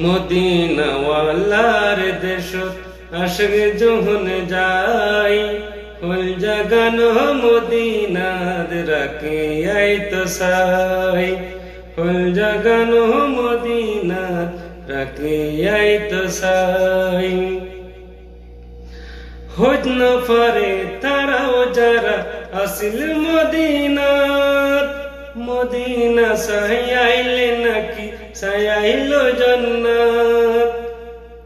মদিনাওয়ালার দেশত আশক যখন যাই। ফুল জাগানো মদিনাদ রাখে আই তো সাই। ফুল জাগানো মদিনাদ রাখে আই তো সাই। হজ নফরে তারাও যারা আসিল মদিনাত মদিনা সাইলে নাকি সাইল জন্নাত।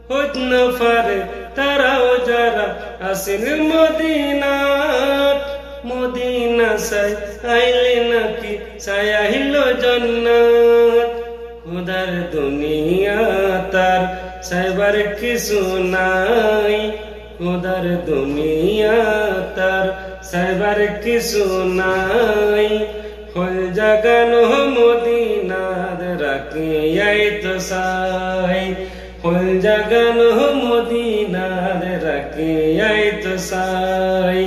হজ নফরে তারাও যারা আসিল মদিনাত। মদিনা সাইলে নাকি? সাইল জন্নাত। খুদার দুনিয়া তার সাইবার কিছু নাই। খুদার দুনিয়া তার সাইবার কিছু নাই। হল জাগানো হল জাগানো মদিনাদ রাখি আই তো সাই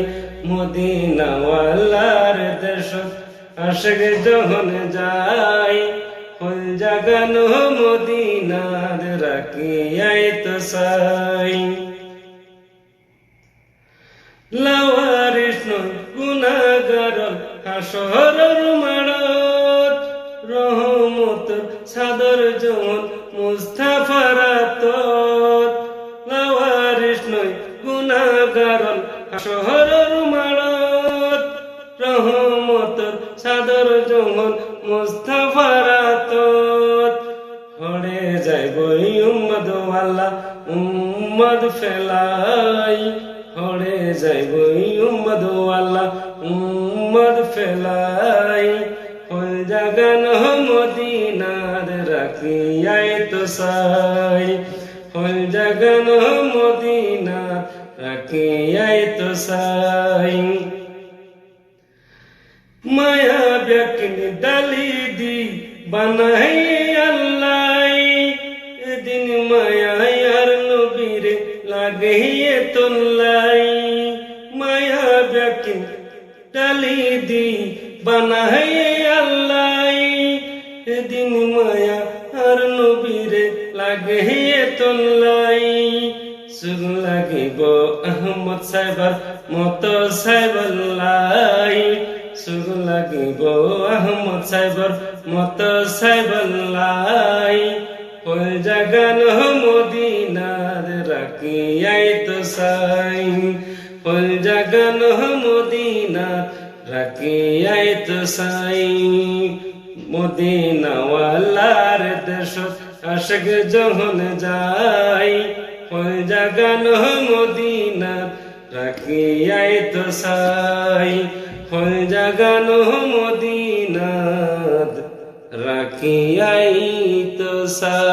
মদিনাওয়ালার দেশ আশক যখন যাই হল জাগানো মদিনাদ রাখি আই তো সাই লাওয়ারিস হাসরর সাদর জমন মুস্তাফারাত হরে যাইব উম্মদ আল্লাহ, উম্মদ ফেলাই। হরে যাইব উম্মদ আল্লাহ, উম্মদ ফেলাই। হল জাগান মদিনার রাখি আই তো সাই। হল জাগান মদিনার রাখি আই তো সাই। মায়া ব্যকিন ডালি দি বানাই আল্লাহ এদিন মায়া আর নবীর লাগে তোল্লাই। মায়া ব্যকিন ডালি দি বানাই আল্লাহ এদিন মায়া আর নবীর লাগে তোল্লাই। সুর লাগিব আহমদ সাহেবার মত সাহেবাল্লাই সুর লাগিব আহমদ সাহেবর মত সাহেবাল্লাই ওই জাগান মদিনার রাখি আই তো সাই। ওই জাগান মদিনার রাখি আই তো সাই। মদিনাওয়ালার দেশ আশক যখন যাই ওই জাগান মদিনার রাখি আই তো সাই। হল জাগানো মদিনাদ রাখিয়াই তো সাই